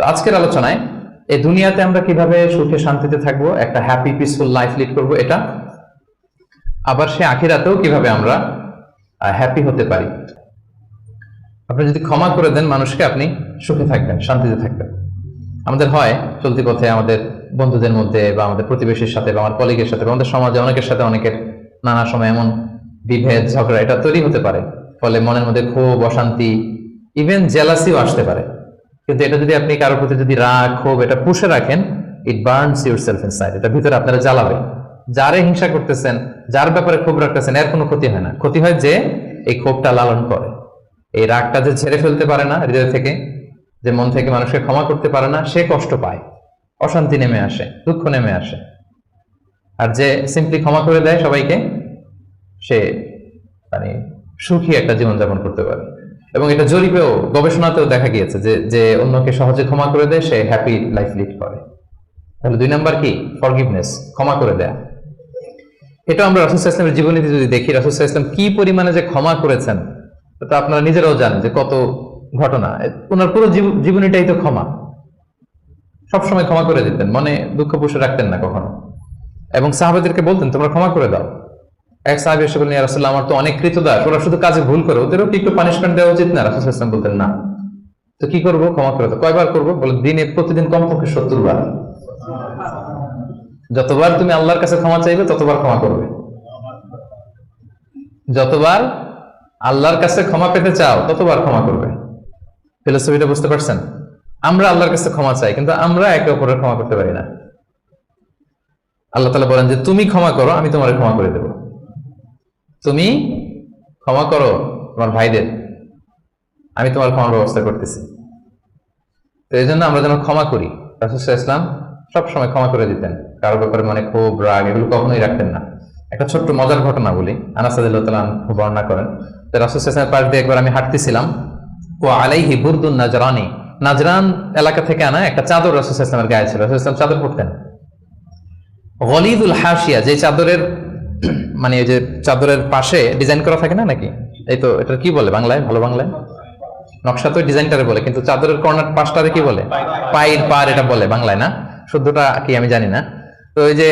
তো আজকের আলোচনায় এই দুনিয়াতে আমরা কীভাবে সুখে শান্তিতে থাকব, একটা হ্যাপি পিসফুল লাইফ লিড করব এটা, আবার সে আখিরাতেও কীভাবে আমরা হ্যাপি হতে পারি। আপনি যদি ক্ষমা করে দেন, মানুষকে আপনি সুখে থাকবেন, শান্তিতে থাকবেন। আমাদের হয় চলতি পথে আমাদের বন্ধুদের মধ্যে বা আমাদের প্রতিবেশীর সাথে বা আমার কলিগের সাথে বা আমাদের সমাজে অনেকের সাথে অনেকের নানা সময় এমন বিভেদ, ঝগড়া, এটা তৈরি হতে পারে। ফলে মনের মধ্যে ক্ষোভ অশান্তি ইভেন জেলাসিও আসতে পারে। কিন্তু এটা যদি আপনি কারোর প্রতি যদি রাগ, ক্ষোভ, এটা পুষে রাখেন it burns yourself inside এটা ভিতরে আপনারা জ্বালাবে। যারে হিংসা করতেছেন, যার ব্যাপারে ক্ষোভ রাখতেছেন, এর কোনো ক্ষতি হয় না। ক্ষতি হয় যে এই ক্ষোভটা লালন করে। এই রাগটা যে ছেড়ে ফেলতে পারে না হৃদয় থেকে, যে মন থেকে মানুষকে ক্ষমা করতে পারে না, সে কষ্ট পায়। অশান্তি নেমে আসে, দুঃখ নেমে আসে। আর যে সিম্পলি ক্ষমা করে দেয় সবাইকে, সে মানে সুখী একটা জীবনযাপন করতে পারে। এবং এটা জরিপেও গবেষণাতেও দেখা গিয়েছে যে যে অন্যকে সহজে ক্ষমা করে দেয়, সে হ্যাপি লাইফ লিড করে। তাহলে দুই নাম্বার কি? ফরগিভনেস ক্ষমা করে দেয়া। এটা আমরা রাসুল ইসলামের জীবনীতে যদি দেখি, রাসুল ইসলাম কি পরিমাণে যে ক্ষমা করেছেন, তো আপনারা নিজেরাও জানেন যে কত ঘটনা। ওনার পুরো জীব- জীবনীটাই তো ক্ষমা। সবসময় ক্ষমা করে দিতেন, মনে দুঃখ পুষে রাখতেন না কখনো। এবং সাহাবাদেরকে বলতেন, তোমরা ক্ষমা করে দাও। এক এসে আমার তো অনেক কৃতদাস। ওরা শুধু কাজে ভুল করে, ওদেরও কি একটু পানিশমেন্ট দেওয়া উচিত? না, রাসুল ইসলাম বলতেন, না। তো কি করব? ক্ষমা করে কয়বার করব? বলে দিনে প্রতিদিন কমপক্ষে সত্তর বার। যতবার তুমি আল্লাহর কাছে ক্ষমা চাইবে, ততবার ক্ষমা করবে। যতবার আল্লাহর কাছে ক্ষমা পেতে চাও, ততবার ক্ষমা করবে। ফিলোসফিটা বুঝতে পারছেন? আমরা আল্লাহর কাছে ক্ষমা চাই, কিন্তু আমরা একে অপরের ক্ষমা করতে পারি না। আল্লাহ তালা বলেন যে, তুমি ক্ষমা করো, আমি তোমার ক্ষমা করে দেব। তুমি ক্ষমা করো তোমার ভাইদের। আমি তোমার ক্ষমার ব্যবস্থা করতেছি। তো এই জন্য আমরা যেন ক্ষমা করি। রাসুল ইসলাম সব সময় ক্ষমা করে দিতেন। কারও ব্যাপারে মানে ক্ষোভ, রাগ এগুলো কখনোই রাখতেন না। একটা ছোট্ট মজার ঘটনা বলি। আনাসাদুল্লাহ বর্ণনা করেন তো রাসুল পাশ দিয়ে একবার আমি হাঁটতেছিলাম। ও আলাইহি বুরদুন নাজরানি। নাজরান এলাকা থেকে আনা একটা চাদর রাসুল ইসলামের গায়ে ছিল। রাসুল ইসলাম চাদর পড়তেন গলিদুল হাসিয়া যে চাদরের মানে এই যে চাদরের পাশে ডিজাইন করা থাকে না নাকি? এই তো, এটা কি বলে বাংলায়? ভালো বাংলায়? নকশা তো ডিজাইনটারে বলে, কিন্তু চাদরের কর্নার পাশটারে কি বলে? পায়ের পার এটা বলে বাংলায়, না? শুদ্ধটা কি আমি জানি না। তো ওই যে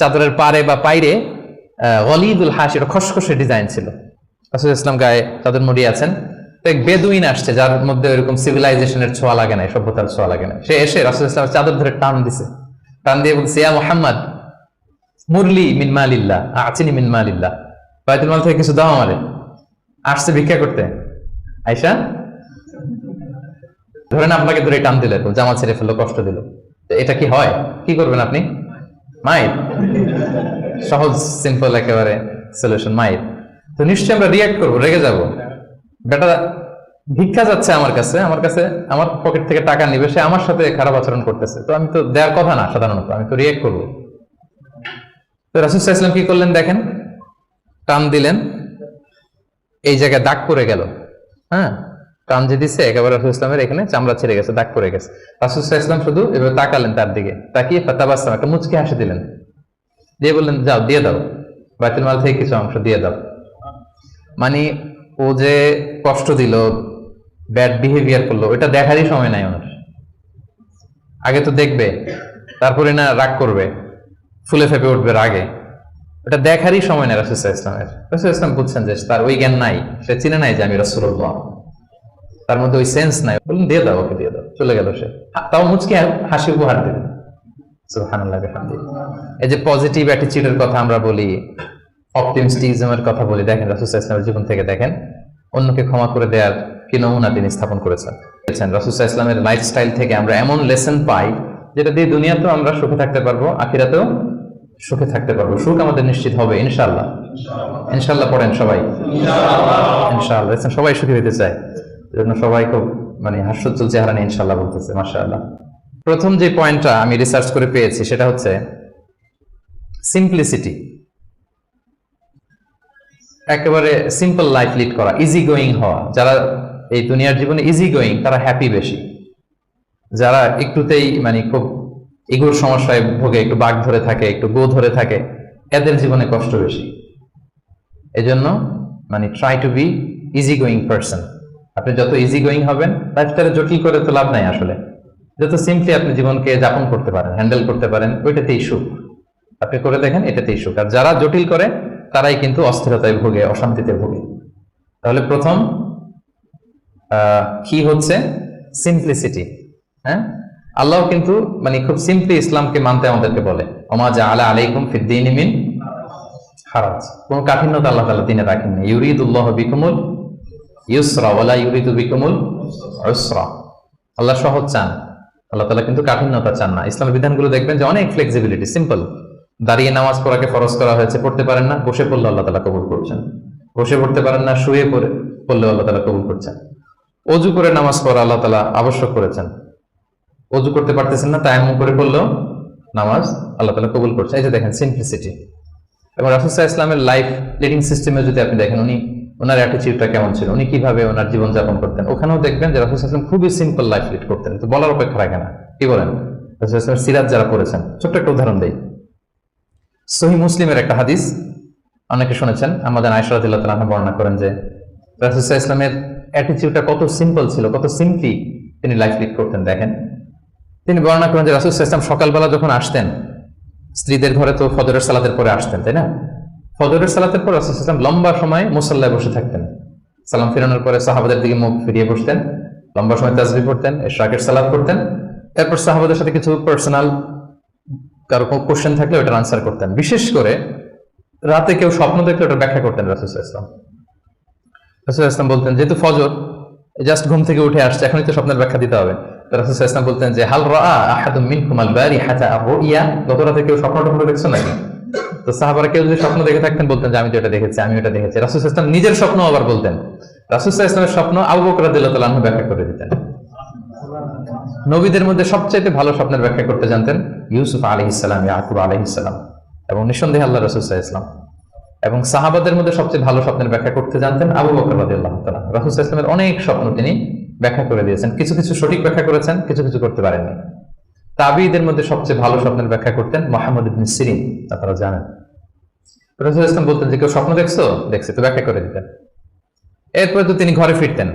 চাদরের পারে বা পাইরে গলিদুল হাস, এটা খসখসে ডিজাইন ছিল। রাসুল ইসলাম গায়ে চাদর মুড়ি আছেন। এক বেদুইন আসছে, যার মধ্যে ওইরকম সিভিলাইজেশনের ছোঁয়া লাগে না সভ্যতার ছোঁয়া লাগে না সে এসে রাসুল ইসলামের চাদর ধরে টান দিছে। টান দিয়ে বলছে ইয়া মোহাম্মদ মুরলি মিন মালিল্লাহ আচিনি মিন মালিল্লাহ। বাইতুল মাল থেকে কিছু দাও আমারে। আসছে ভিক্ষা করতে। আয়সা ধরেন আপনাকে ধরে টান দিল এরকম, জামা ছেড়ে ফেলল কষ্ট দিল। এটা কি হয়? কি করবেন আপনি? মায়ের। সহজ সিম্পল একেবারে সলিউশন মায়ের। তো নিশ্চয়ই আমরা রিয়াক্ট করব রেগে যাব। বেটা ভিক্ষা যাচ্ছে আমার কাছে আমার কাছে আমার পকেট থেকে টাকা নিবে সে আমার সাথে খারাপ আচরণ করতেছে। তো আমি তো দেওয়ার কথা না সাধারণত। আমি তো রিয়াক্ট করব। তো রাসুল ইসলাম কি করলেন দেখেন? টান দিলেন। এই জায়গায় দাগ পড়ে গেল। হ্যাঁ? টান যে দিচ্ছে একেবারে রাসুল ইসলামের এখানে চামড়া ছেড়ে গেছে, দাগ পড়ে গেছে। রাসুল ইসলাম শুধু এভাবে তাকালেন তার দিকে। তাকিয়ে ফাতাবাসলাম একটা মুচকে হাসি দিলেন। দিয়ে বললেন, যাও, দিয়ে দাও। বাইতুল মাল থেকে কিছু অংশ দিয়ে দাও। মানে ও যে কষ্ট দিল, ব্যাড বিহেভিয়ার করল ওটা দেখারই সময় নাই ওনার। আগে তো দেখবে, তারপরে না রাগ করবে। ফুলে ফেপে উঠবে রাগে। ওটা দেখারই সময় নেই রাসুল ইসলামের রাসুল ইসলাম বুঝছেন যে তার ওই জ্ঞান নাই, সে চিনে নাই যে আমি রসুল্লাহ তার মধ্যে ওই সেন্স নাই। বলুন দিয়ে দাও ওকে, দিয়ে দাও। চলে গেল সে। তাও মুচকি হাসি উপহার সুবহানাল্লাহ এই যে পজিটিভ অ্যাটিচিউডের কথা আমরা বলি অপটিমিস্টিজমের কথা বলি, দেখেন রাসুল ইসলামের জীবন থেকে দেখেন, অন্যকে ক্ষমা করে দেওয়ার কি নমুনা তিনি স্থাপন করেছেন। রাসুল ইসলামের লাইফস্টাইল থেকে আমরা এমন লেসন পাই, যেটা দিয়ে দুনিয়াতেও আমরা সুখে থাকতে পারব, আখিরাতেও সুখে থাকতে পারব। সুখ আমাদের নিশ্চিত হবে ইনশাল্লাহ ইনশাল্লাহ পড়েন সবাই। ইনশাআল্লাহ দেখছেন, সবাই সুখী হতে চায়। এজন্য সবাই খুব মানে হাস্যোজ্জ্বল চেহারা নিয়ে ইনশাল্লাহ বলতেছে মাশাআল্লাহ। প্রথম যে পয়েন্টটা আমি রিসার্চ করে পেয়েছি সেটা হচ্ছে সিম্পলিসিটি একেবারে সিম্পল লাইফ লিড করা ইজি গোয়িং হওয়া। যারা এই দুনিয়ার জীবনে ইজি গোয়িং তারা হ্যাপি বেশি। যারা একটুতেই মানে খুব ইগোর সমস্যায় ভোগে, একটু বাঘ ধরে থাকে, একটু গো ধরে থাকে, এদের জীবনে কষ্ট বেশি। এজন্য মানে try to be easy going person আপনি যত ইজি গোয়িং হবেন লাইফস্টাইলে জটিল করে তো লাভ নাই আসলে। যত সিম্পলি আপনি জীবনকে যাপন করতে পারেন হ্যান্ডেল করতে পারেন, ওইটাতেই সুখ। আপনি করে দেখেন, এটাতেই সুখ। আর যারা জটিল করে, তারাই কিন্তু অস্থিরতায় ভোগে, অশান্তিতে ভোগে। তাহলে প্রথম কি হচ্ছে? সিম্পলিসিটি হ্যাঁ? আল্লাহ কিন্তু মানে খুব সিম্পলি ইসলামকে মানতে আমাদেরকে বলে। ওমা আলা আলাইকুম ফিদ্দিন মিন হারাজ। কোন কাঠিন্যতা আল্লাহ তালা দিনে রাখেননি। ইউরিদুল্লাহ বিকুমুল ইউসরা ওয়ালা ইউরিদু বিকুমুল উসরা। আল্লাহ সহজ চান। আল্লাহ তালা কিন্তু কাঠিন্যতা চান না। ইসলামের বিধানগুলো দেখবেন যে অনেক ফ্লেক্সিবিলিটি সিম্পল দাঁড়িয়ে নামাজ পড়াকে ফরজ করা হয়েছে, পড়তে পারেন না, বসে পড়লে আল্লাহ তালা কবুল করছেন। বসে পড়তে পারেন না, শুয়ে পড়ে পড়লে আল্লাহ তালা কবুল করছেন। অজু করে নামাজ পড়া আল্লাহ তালা আবশ্যক করেছেন। অজু করতে পারতেছেন না তাই এমন করে পড়লেও নামাজ আল্লাহ তাআলা কবুল করছেন এই যে দেখেন সিম্পলিসিটি এবং রাসুসাহ ইসলামের লাইফ লিডিং সিস্টেমে যদি আপনি দেখেন, উনি ওনার অ্যাটিচিউডটা কেমন ছিল? উনি কীভাবে ওনার জীবনযাপন করতেন? ওখানেও দেখবেন যে রাসুল ইসলাম খুবই সিম্পল লাইফ লিড করতেন। তো বলার অপেক্ষা রাখে না। কি বলেন? রাসুল ইসলামের সিরাজ যারা পড়েছেন, ছোট্ট একটা উদাহরণ দেই। সহি মুসলিমের একটা হাদিস, অনেকে শুনেছেন, আমাদের আয়সরাদিল্লাহ তালা বর্ণনা করেন যে রাসুসাহ ইসলামের অ্যাটিচিউডটা কত সিম্পল ছিল, কত সিম্পলি তিনি লাইফ লিড করতেন। দেখেন তিনি বর্ণনা করেন যে রাসুল ইসলাম সকালবেলা যখন আসতেন, স্ত্রীদের ঘরে তো ফজরের সালাতের পরে আসতেন, তাই না? ফজরের সালাতের পর রাসুল ইসলাম লম্বা সময় মুসল্লায় বসে থাকতেন। সালাম ফিরানোর পরে সাহাবাদের দিকে মুখ ফিরিয়ে বসতেন, লম্বা সময় তাজবি পড়তেন শাকের সালাদ করতেন এরপর সাহাবাদের সাথে কিছু পার্সোনাল কারও কোশ্চেন থাকলে ওটার আনসার করতেন। বিশেষ করে রাতে কেউ স্বপ্ন দেখলে ওটা ব্যাখ্যা করতেন রাসুল ইসলাম রাসুল ইসলাম বলতেন, যেহেতু ফজর জাস্ট ঘুম থেকে উঠে আসছে, এখনই তো স্বপ্নের ব্যাখ্যা দিতে হবে। ইসলাম বলতেন যে, হাল আল হাতা কেউ দেখছ নাকি? তো সাহাবারা কেউ যদি স্বপ্ন দেখে থাকতেন, বলতেন যে, আমি তো এটা দেখেছি আমি ওটা দেখেছি। ইসলাম নিজের স্বপ্ন আবার বলতেন। ইসলামের স্বপ্ন ব্যাখ্যা করে দিতেন। নবীদের মধ্যে সবচাইতে ভালো স্বপ্নের ব্যাখ্যা করতে জানতেন ইউসুফ আলাইহিস সালাম, ইয়াকুব আলাইহিস সালাম এবং নিঃসন্দেহে আল্লাহ রাসূল সাল্লাল্লাহু আলাইহি ওয়াসাল্লাম। এবং সাহাবাদের মধ্যে সবচেয়ে ভালো স্বপ্নের ব্যাখ্যা করতে জানতেন আবু বকর রাদিয়াল্লাহু তাআলা। রাসূল ওয়াসাল্লামের অনেক স্বপ্ন তিনি ব্যাখ্যা করে দিয়েছেন। কিছু কিছু সঠিক ব্যাখ্যা করেছেন, কিছু কিছু করতে পারেননি। তাবিদের মধ্যে সবচেয়ে ভালো স্বপ্নের ব্যাখ্যা করতেন মোহাম্মদ ইবনে সিরিন আপনারা জানেন। রাসূল ইসলাম বলতেন যে, কেউ স্বপ্ন দেখছ? দেখছি, তো ব্যাখ্যা করে দিতেন। এরপরে তো তিনি ঘরে ফিরতেন।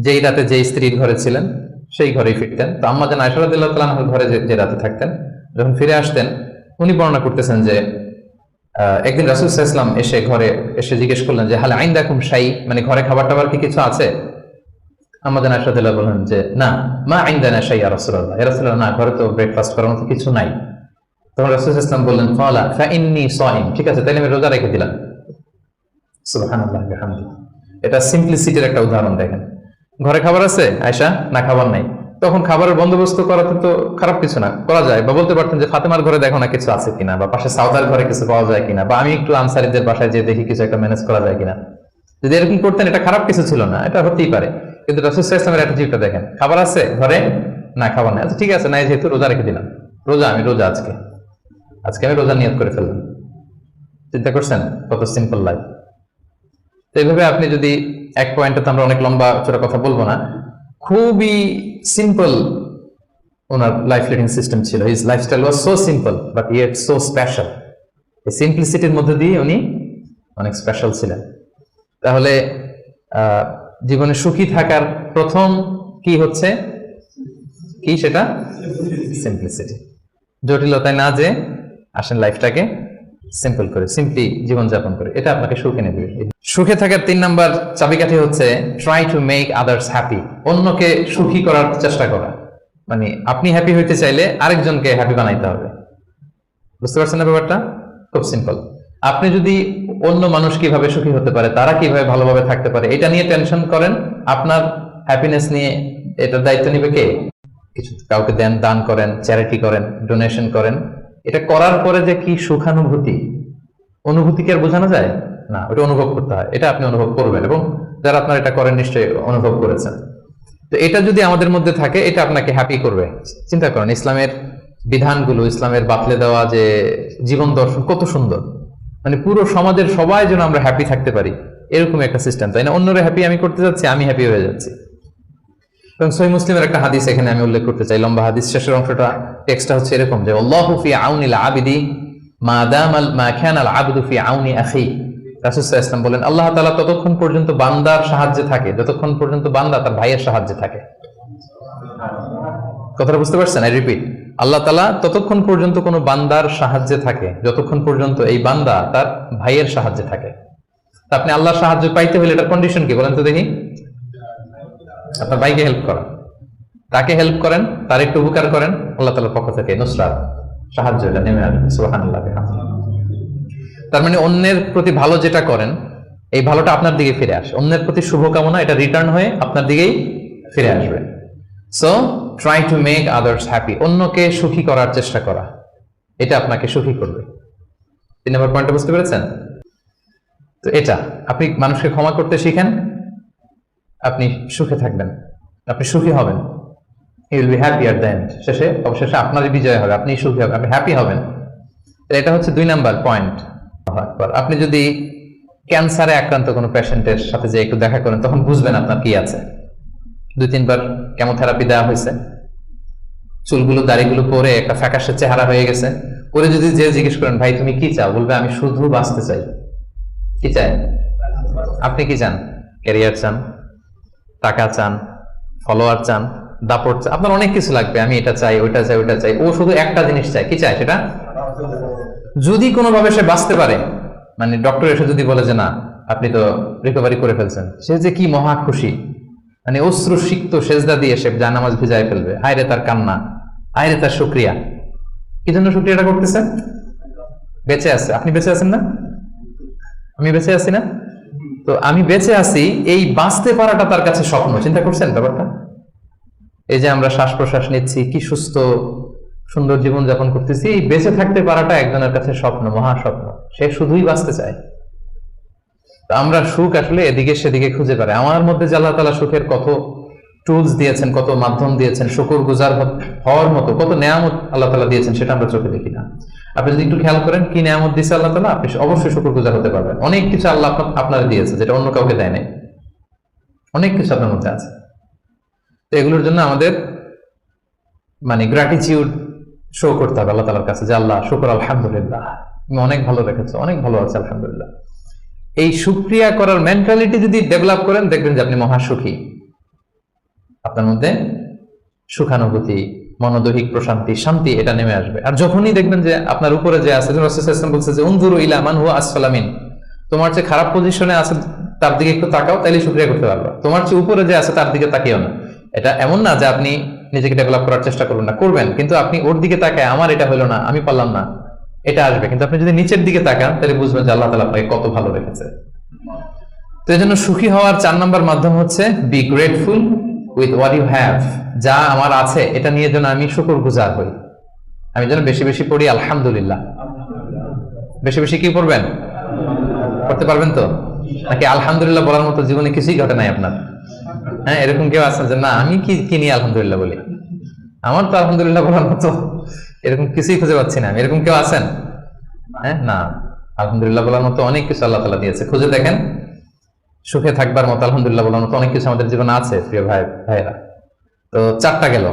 যেই রাতে যে স্ত্রীর ঘরে ছিলেন, সেই ঘরেই ফিরতেন। তো আম্মা যেন আয়সরাদুল্লাহ ঘরে যে- রাতে থাকতেন, যখন ফিরে আসতেন, উনি বর্ণনা করতেছেন যে একদিন রাসুল ইসলাম এসে ঘরে এসে জিজ্ঞেস করলেন যে, হালে আইন দেখুন সাই মানে ঘরে খাবার টাবার কি কিছু আছে? আমাদের আশাদুল্লাহ বললেন যে, না, মা আইন দেন সাই আর রসুল্লাহ রসুল্লাহ না, ঘরে তো ব্রেকফাস্ট করার মতো কিছু নাই। তখন রাসুল ইসলাম বললেন, ফলা ফা ইন্নি সাইম। ঠিক আছে তাহলে আমি রোজা রেখে দিলাম। সুবহানাল্লাহ এটা সিম্পলিসিটির একটা উদাহরণ, দেখেন। ঘরে খাবার আছে? আয়সা না, খাবার নাই। তখন খাবারের বন্দোবস্ত করাতে তো খারাপ কিছু না, করা যায়। বা বলতে পারতেন যে, ফাতেমার ঘরে দেখো না কিছু আছে কিনা, বা পাশে সাউদার ঘরে কিছু পাওয়া যায় কিনা, বা আমি একটু আনসারিদের বাসায় যে দেখি কিছু একটা ম্যানেজ করা যায় কিনা। যদি এরকম করতেন, এটা খারাপ কিছু ছিল না, এটা হতেই পারে। কিন্তু রসুল ইসলামের অ্যাটিটিউডটা দেখেন। খাবার আছে ঘরে? না, খাবার নেই। আচ্ছা ঠিক আছে, নাই যেহেতু রোজা রেখে দিলাম। রোজা, আমি রোজা আজকে। আজকে আমি রোজা নিয়ত করে ফেললাম। চিন্তা করছেন? কত সিম্পল লাইফ তো এইভাবে আপনি যদি এক পয়েন্টে তো আমরা অনেক লম্বা চোরা কথা বলব না, খুবই সিম্পল ওনার লাইফ লিডিং সিস্টেম ছিল। His lifestyle was so simple but yet so special এই সিম্পলিসিটির মধ্যে দিয়ে উনি অনেক স্পেশাল ছিলেন। তাহলে জীবনে সুখী থাকার প্রথম কি হচ্ছে? কি সেটা? সিম্পলিসিটি জটিলতায় না যে আসেন লাইফটাকে সিম্পল করে সিম্পলি জীবনযাপন করে। এটা আপনাকে সুখ এনে দেবে সুখে থাকার তিন নাম্বার চাবিকাঠি হচ্ছে try to make others happy অন্যকে সুখী করার চেষ্টা করা। মানে আপনি হ্যাপি হইতে চাইলে আরেকজনকে হ্যাপি বানাইতে হবে। বুঝতে পারছেন না ব্যাপারটা? খুব সিম্পল আপনি যদি অন্য মানুষ কীভাবে সুখী হতে পারে, তারা কীভাবে ভালোভাবে থাকতে পারে, এটা নিয়ে টেনশন করেন। আপনার হ্যাপিনেস নিয়ে এটার দায়িত্ব নিবে কে? কিছু কাউকে দেন, দান করেন চ্যারিটি করেন ডোনেশন করেন। এটা করার পরে যে কি সুখানুভূতি, অনুভূতি কি আর বোঝানো যায়? না, ওটা অনুভব করতে হয়। এটা আপনি অনুভব করবেন এবং যারা আপনার এটা করেন নিশ্চয়ই অনুভব করেছেন। তো এটা যদি আমাদের মধ্যে থাকে, এটা আপনাকে হ্যাপি করবে। চিন্তা করেন, ইসলামের বিধানগুলো, ইসলামের বাতলে দেওয়া যে জীবন দর্শন, কত সুন্দর। মানে পুরো সমাজের সবাই যেন আমরা হ্যাপি থাকতে পারি। এরকম একটা সিস্টেম তাই না? অন্যরা হ্যাপি আমি করতে যাচ্ছি, আমি হ্যাপি হয়ে যাচ্ছি। এবং সহি মুসলিমের একটা হাদিস এখানে আমি উল্লেখ করতে চাই। লম্বা হাদিস, শেষের অংশটা টেক্সটটা হচ্ছে এরকম যে ফি আউনিল আবিদি মা দামাল মা খানাল আবদু ফি আউনি আখি। বলেন, আল্লাহ তাআলা ততক্ষণ পর্যন্ত বান্দার সাহায্যে থাকে, যতক্ষণ পর্যন্ত বান্দা তার ভাইয়ের সাহায্যে থাকে। কথাটা বুঝতে পারছেন? আই রিপিট আল্লাহ তালা ততক্ষণ পর্যন্ত কোনো বান্দার সাহায্যে থাকে, যতক্ষণ পর্যন্ত এই বান্দা তার ভাইয়ের সাহায্যে থাকে। তা আপনি আল্লাহর সাহায্য পাইতে হলে এটার কন্ডিশন কি বলেন তো দেখি? আপনার ভাইকে হেল্প করেন তাকে হেল্প করেন? তার একটু উপকার করেন। আল্লাহ তালার পক্ষ থেকে নুসরাত, সাহায্য এটা নেমে আসবে তার মানে অন্যের প্রতি ভালো যেটা করেন, এই ভালোটা আপনার দিকে ফিরে আসে। অন্যের প্রতি শুভকামনা এটা রিটার্ন হয়ে আপনার দিকেই ফিরে আসবে। So try to make others happy অন্যকে সুখী করার চেষ্টা করা। এটা আপনাকে সুখী করবে। তিন নম্বর পয়েন্টটা বুঝতে পেরেছেন? তো এটা, আপনি মানুষকে ক্ষমা করতে শিখেন, আপনি সুখে থাকবেন, আপনি সুখী হবেন। He will be happy at the end শেষে, অবশেষে আপনারই বিজয় হবে, আপনি সুখী হবেন, আপনি হ্যাপি হবেন। এটা হচ্ছে দুই নাম্বার পয়েন্ট আপনি যদি ক্যান্সারে আক্রান্ত কোনো পেশেন্টের সাথে যে একটু দেখা করেন, তখন বুঝবেন আপনার কি আছে। দুই তিনবার কেমোথেরাপি দেওয়া হয়েছে। চুলগুলো, দাড়িগুলো পরে একটা ফ্যাকাশের চেহারা হয়ে গেছে। পরে যদি যে জিজ্ঞেস করেন, ভাই, তুমি কি চাও? বলবে, আমি শুধু বাঁচতে চাই। কি চাই আপনি কি চান? ক্যারিয়ার চান, টাকা চান ফলোয়ার চান, দাপট চান, আপনার অনেক কিছু লাগবে। আমি এটা চাই, ওইটা চাই ওইটা চাই। ও শুধু একটা জিনিস চাই কি চায় সেটা? যদি কোনোভাবে সে বাঁচতে পারে মানে ডক্টর এসে যদি বলে যে, না, আপনি তো রিকভারি করে ফেলছেন। সে যে কি মহা খুশি। মানে অশ্রু সিক্ত সেজদা দিয়ে সে জানামাজ ভিজায় ফেলবে। হায়রে তার কান্না, হায়রে তার শুক্রিয়া। কি জন্য শুক্রিয়াটা করতেছে বেঁচে আছে। আপনি বেঁচে আছেন না? আমি বেঁচে আছি না? তো আমি বেঁচে আছি, এই বাঁচতে পারাটা তার কাছে স্বপ্ন। চিন্তা করছেন ব্যাপারটা? এই যে আমরা শ্বাস প্রশ্বাস নিচ্ছি, কি সুস্থ, সুন্দর জীবন যাপন করতেছি, এই বেঁচে থাকতে পারাটা একজনের কাছে স্বপ্ন, মহা স্বপ্ন। সে শুধুই বাঁচতে চায়। আমরা সুখ আসলে এদিকে সেদিকে খুঁজে পারে আমার মধ্যে যে আল্লাহ তালা সুখের কত টুলস দিয়েছেন, কত মাধ্যম দিয়েছেন, শুকুর গুজার হওয়ার মতো, কত নেয়ামত আল্লাহ তালা দিয়েছেন, সেটা আমরা চোখে দেখি না। আপনি যদি একটু খেয়াল করেন, কি নেয়ামত দিয়েছে আল্লাহ তালা আপনি অবশ্যই শুকুর গুজার হতে পারবেন। অনেক কিছু আল্লাহ আপনার- দিয়েছে, যেটা অন্য কাউকে দেয় নাই। অনেক কিছু আপনার মধ্যে আছে। তো এগুলোর জন্য আমাদের মানে গ্র্যাটিচিউড শো করতে হবে আল্লাহ তালার কাছে, যে আল্লাহ, শুকর, আলহামদুলিল্লাহ। অনেক ভালো রেখেছো অনেক ভালো আছে, আলহামদুলিল্লাহ। এই সুক্রিয়া করার মেন্টালিটি যদি ডেভেলপ করেন, দেখবেন যে আপনি মহা সুখী। আপনার মধ্যে সুখানুভূতি, মনোদৈহিক প্রশান্তি, শান্তি এটা নেমে আসবে। আর যখনই দেখবেন যে আপনার উপরে যে আছে বলছে যে, উনজুরু ইলা হুয়া আসফালামিন তোমার যে খারাপ পজিশনে আছে, তার দিকে একটু তাকাও, তাইলে শুক্রিয়া করতে পারবে। তোমার যে উপরে যে আছে, তার দিকে তাকিও না। এটা এমন না যে আপনি নিজেকে ডেভেলপ করার চেষ্টা করবেন না, করবেন। কিন্তু আপনি ওর দিকে তাকায়, আমার এটা হলো না, আমি পারলাম না। এটা আসবে। কিন্তু আপনি যদি নিচের দিকে তাকান, তাহলে বুঝবেন যে আল্লাহ তালা কত ভালো রেখেছে। তো এই জন্য সুখী হওয়ার চার নম্বর মাধ্যম হচ্ছে be grateful with what you have যা আমার আছে, এটা নিয়ে যেন আমি শুকর গুজার হই। আমি যেন বেশি বেশি পড়ি, আলহামদুলিল্লাহ। বেশি বেশি কি পড়বেন? করতে পারবেন তো? নাকি আলহামদুলিল্লাহ বলার মতো জীবনে কিছুই ঘটে নাই আপনার? হ্যাঁ এরকম কেউ আছেন যে, না, আমি কি কিনি আলহামদুলিল্লাহ বলি? আমার তো আলহামদুলিল্লাহ বলার মতো এরকম কিছুই খুঁজে পাচ্ছি না এরকম কেউ আছেন? হ্যাঁ? না। আলহামদুলিল্লাহ বলার মতো অনেক কিছু আল্লাহ তালা দিয়েছে। খুঁজে দেখেন। সুখে থাকবার মতো আলহামদুলিল্লাহ বলার মতো অনেক কিছু আমাদের জীবনে আছে, প্রিয় ভাই ভাইয়েরা। তো চারটা গেল।